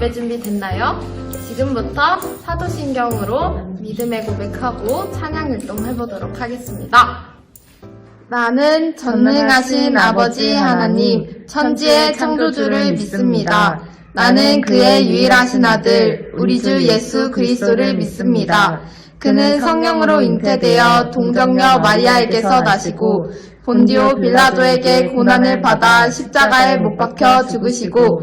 예배 준비 됐나요? 지금부터 사도신경으로 믿음의 고백하고 찬양 율동 해보도록 하겠습니다. 나는 전능하신 아버지 하나님, 천지의 창조주를 믿습니다. 나는 그의 유일하신 아들, 우리 주 예수 그리스도를 믿습니다. 그는 성령으로 잉태되어 동정녀 마리아에게서 나시고 본디오 빌라도에게 고난을 받아 십자가에 못 박혀 죽으시고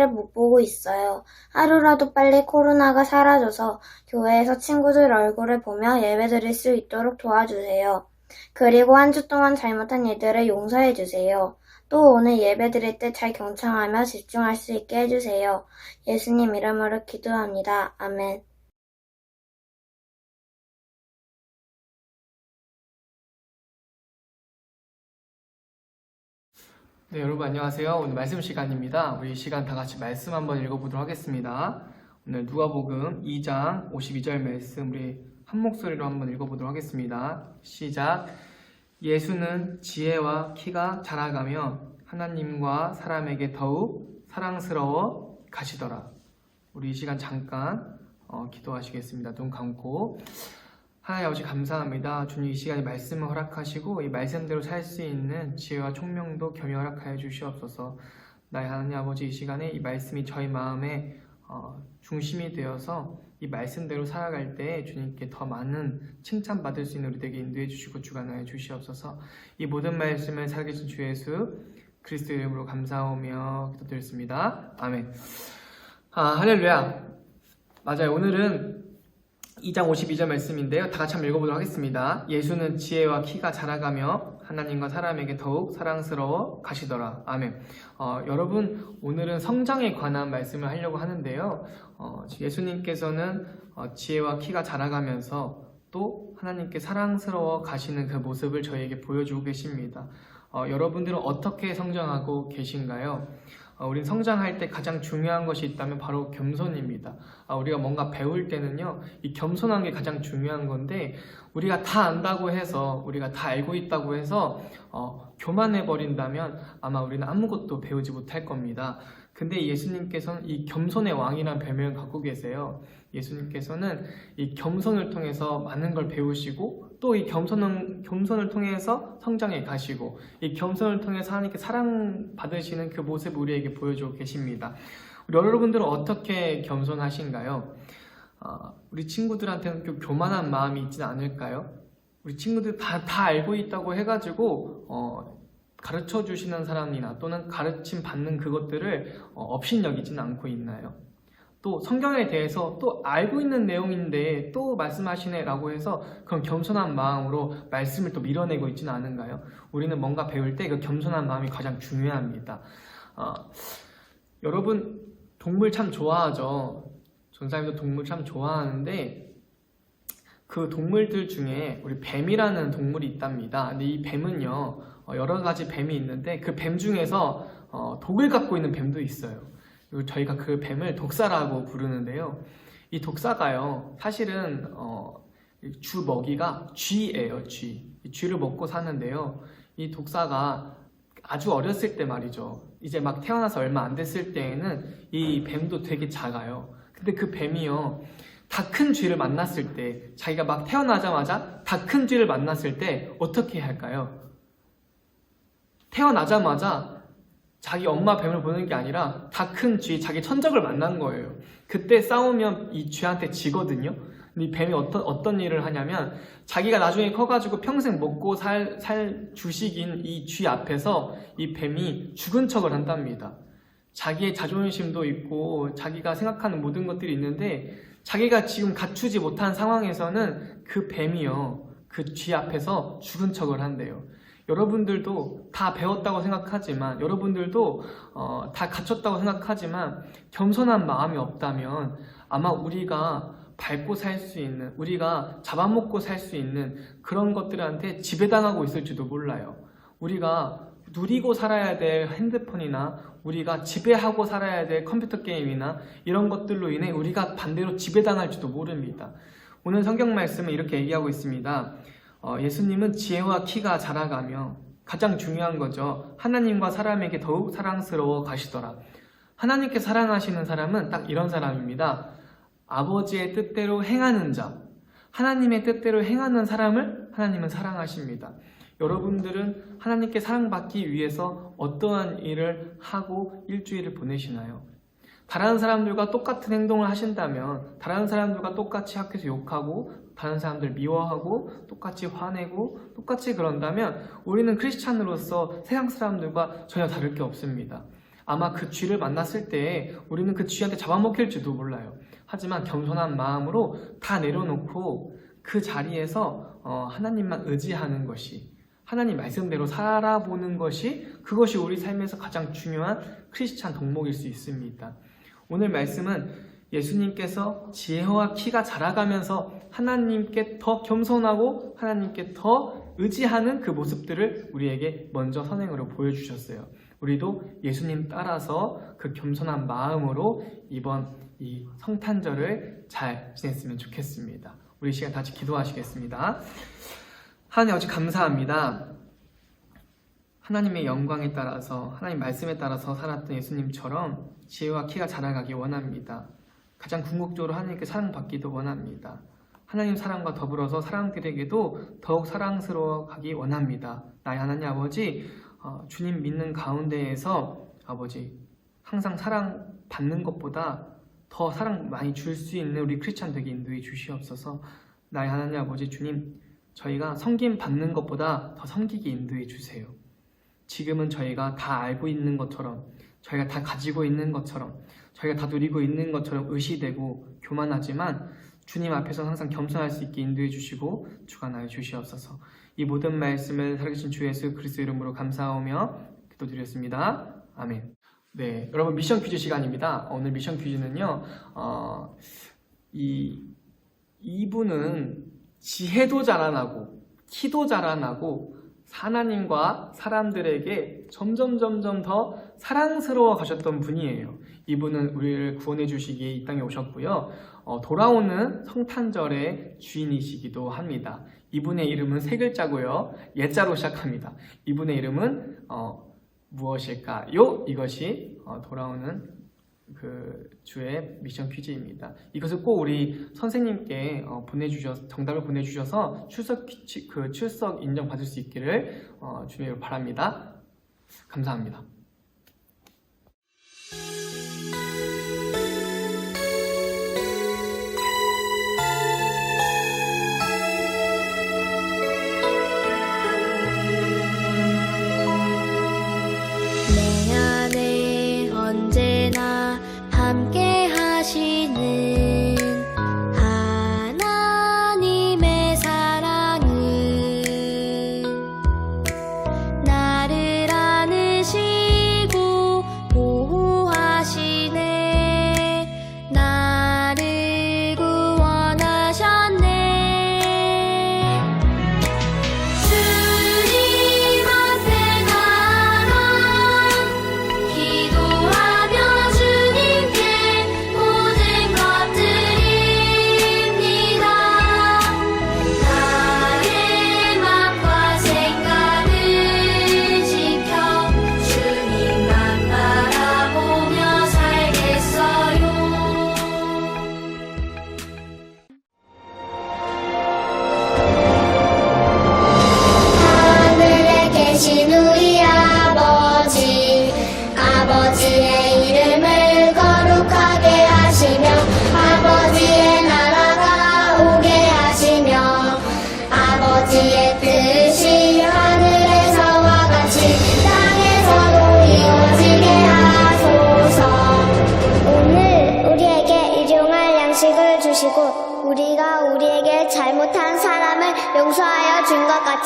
친구들을 못 보고 있어요. 하루라도 빨리 코로나가 사라져서 교회에서 친구들 얼굴을 보며 예배 드릴 수 있도록 도와주세요. 그리고 한 주 동안 잘못한 일들을 용서해 주세요. 또 오늘 예배 드릴 때 잘 경청하며 집중할 수 있게 해주세요. 예수님 이름으로 기도합니다. 아멘. 네, 여러분 안녕하세요. 오늘 말씀 시간입니다. 우리 이 시간 다 같이 말씀 한번 읽어보도록 하겠습니다. 오늘 누가복음 2장 52절 말씀 우리 한 목소리로 한번 읽어보도록 하겠습니다. 시작. 예수는 지혜와 키가 자라가며 하나님과 사람에게 더욱 사랑스러워 가시더라. 우리 이 시간 잠깐 어, 기도하시겠습니다. 눈 감고 하나님 아버지 감사합니다. 주님 이 시간에 말씀을 허락하시고 이 말씀대로 살 수 있는 지혜와 총명도 겸히 허락하여 주시옵소서. 나의 하나님 아버지 이 시간에 이 말씀이 저희 마음의 어, 중심이 되어서 이 말씀대로 살아갈 때 주님께 더 많은 칭찬받을 수 있는 우리에게 인도해 주시고 주관하여 주시옵소서. 이 모든 말씀을 살아계신 주 예수 그리스도 이름으로 감사하며 기도드렸습니다. 아멘. 아 할렐루야. 맞아요. 오늘은 2장 52절 말씀인데요. 다 같이 한번 읽어보도록 하겠습니다. 예수는 지혜와 키가 자라가며 하나님과 사람에게 더욱 사랑스러워 가시더라. 아멘. 어, 여러분, 오늘은 성장에 관한 말씀을 하려고 하는데요. 어, 예수님께서는 어, 지혜와 키가 자라가면서 또 하나님께 사랑스러워 가시는 그 모습을 저희에게 보여주고 계십니다. 어, 여러분들은 어떻게 성장하고 계신가요? 어, 우린 성장할 때 가장 중요한 것이 있다면 바로 겸손입니다. 아, 우리가 뭔가 배울 때는요, 이 겸손한 게 가장 중요한 건데, 우리가 다 안다고 해서, 우리가 다 알고 있다고 해서, 어, 교만해 버린다면 아마 우리는 아무것도 배우지 못할 겁니다. 근데 예수님께서는 이 겸손의 왕이란 별명을 갖고 계세요. 예수님께서는 이 겸손을 통해서 많은 걸 배우시고, 또 이 겸손은, 겸손을 통해서 성장해 가시고, 이 겸손을 통해서 하나님께 사랑받으시는 그 모습을 우리에게 보여주고 계십니다. 우리 여러분들은 어떻게 겸손하신가요? 어, 우리 친구들한테는 좀 교만한 마음이 있지는 않을까요? 우리 친구들 다, 다 알고 있다고 해가지고, 어, 가르쳐 주시는 사람이나 또는 가르침 받는 그것들을 어, 업신여기지는 않고 있나요? 또 성경에 대해서 또 알고 있는 내용인데 또 말씀하시네 라고 해서 그런 겸손한 마음으로 말씀을 또 밀어내고 있지는 않은가요? 우리는 뭔가 배울 때 그 겸손한 마음이 가장 중요합니다. 어, 여러분 동물 참 좋아하죠. 전사님도 동물 참 좋아하는데 그 동물들 중에 우리 뱀이라는 동물이 있답니다. 근데 이 뱀은요 어, 여러 가지 뱀이 있는데 그 뱀 중에서 어, 독을 갖고 있는 뱀도 있어요. 저희가 그 뱀을 독사라고 부르는데요. 이 독사가요 사실은 어, 주 먹이가 쥐예요. 쥐. 이 쥐를 먹고 사는데요. 이 독사가 아주 어렸을 때 말이죠. 이제 막 태어나서 얼마 안 됐을 때에는 이 뱀도 되게 작아요. 근데 그 뱀이요. 다 큰 쥐를 만났을 때, 자기가 막 태어나자마자 다 큰 쥐를 만났을 때 어떻게 할까요? 태어나자마자 자기 엄마 뱀을 보는 게 아니라 다 큰 쥐, 자기 천적을 만난 거예요. 그때 싸우면 이 쥐한테 지거든요. 근데 이 뱀이 어떤, 어떤 일을 하냐면 자기가 나중에 커가지고 평생 먹고 살, 살 주식인 이 쥐 앞에서 이 뱀이 죽은 척을 한답니다. 자기의 자존심도 있고 자기가 생각하는 모든 것들이 있는데 자기가 지금 갖추지 못한 상황에서는 그 뱀이요. 그 쥐 앞에서 죽은 척을 한대요. 여러분들도 다 배웠다고 생각하지만 여러분들도 어, 다 갖췄다고 생각하지만 겸손한 마음이 없다면 아마 우리가 밟고 살 수 있는 우리가 잡아먹고 살 수 있는 그런 것들한테 지배당하고 있을지도 몰라요. 우리가 누리고 살아야 될 핸드폰이나 우리가 지배하고 살아야 될 컴퓨터 게임이나 이런 것들로 인해 우리가 반대로 지배당할지도 모릅니다. 오늘 성경 말씀은 이렇게 얘기하고 있습니다. 어, 예수님은 지혜와 키가 자라가며 가장 중요한 거죠. 하나님과 사람에게 더욱 사랑스러워 가시더라. 하나님께 사랑하시는 사람은 딱 이런 사람입니다. 아버지의 뜻대로 행하는 자. 하나님의 뜻대로 행하는 사람을 하나님은 사랑하십니다. 여러분들은 하나님께 사랑받기 위해서 어떠한 일을 하고 일주일을 보내시나요? 다른 사람들과 똑같은 행동을 하신다면 다른 사람들과 똑같이 학교에서 욕하고 다른 사람들 미워하고 똑같이 화내고 똑같이 그런다면 우리는 크리스찬으로서 세상 사람들과 전혀 다를 게 없습니다. 아마 그 쥐를 만났을 때 우리는 그 쥐한테 잡아먹힐지도 몰라요. 하지만 겸손한 마음으로 다 내려놓고 그 자리에서 어, 하나님만 의지하는 것이 하나님 말씀대로 살아보는 것이 그것이 우리 삶에서 가장 중요한 크리스찬 덕목일 수 있습니다. 오늘 말씀은 예수님께서 지혜와 키가 자라가면서 하나님께 더 겸손하고 하나님께 더 의지하는 그 모습들을 우리에게 먼저 선행으로 보여주셨어요. 우리도 예수님 따라서 그 겸손한 마음으로 이번 이 성탄절을 잘 지냈으면 좋겠습니다. 우리 시간 같이 기도하시겠습니다. 하나님 아버지 감사합니다. 하나님의 영광에 따라서 하나님 말씀에 따라서 살았던 예수님처럼 지혜와 키가 자라가기 원합니다. 가장 궁극적으로 하나님께 사랑받기도 원합니다. 하나님 사랑과 더불어서 사람들에게도 더욱 사랑스러워 가기 원합니다. 나의 하나님 아버지, 어, 주님 믿는 가운데에서 아버지 항상 사랑 받는 것보다 더 사랑 많이 줄 수 있는 우리 크리스찬 되게 인도해 주시옵소서. 나의 하나님 아버지 주님, 저희가 섬김 받는 것보다 더 섬기게 인도해 주세요. 지금은 저희가 다 알고 있는 것처럼, 저희가 다 가지고 있는 것처럼, 저희가 다 누리고 있는 것처럼 의시되고 교만하지만 주님 앞에서 항상 겸손할 수 있게 인도해 주시고 주관하여 주시옵소서. 이 모든 말씀을 살아계신 주 예수 그리스도 이름으로 감사하며 기도드렸습니다. 아멘. 네, 여러분 미션 퀴즈 시간입니다. 오늘 미션 퀴즈는요. 어, 이 이분은 지혜도 자라나고 키도 자라나고 하나님과 사람들에게 점점 점점 더 사랑스러워 가셨던 분이에요. 이분은 우리를 구원해 주시기에 이 땅에 오셨고요. 어, 돌아오는 성탄절의 주인이시기도 합니다. 이분의 이름은 세 글자고요. 예자로 시작합니다. 이분의 이름은 어, 무엇일까요? 이것이 어, 돌아오는 그 주의 미션 퀴즈입니다. 이것을 꼭 우리 선생님께 어, 보내주셔 정답을 보내주셔서 출석 퀴즈, 그 출석 인정 받을 수 있기를 어, 주님으로 바랍니다. 감사합니다.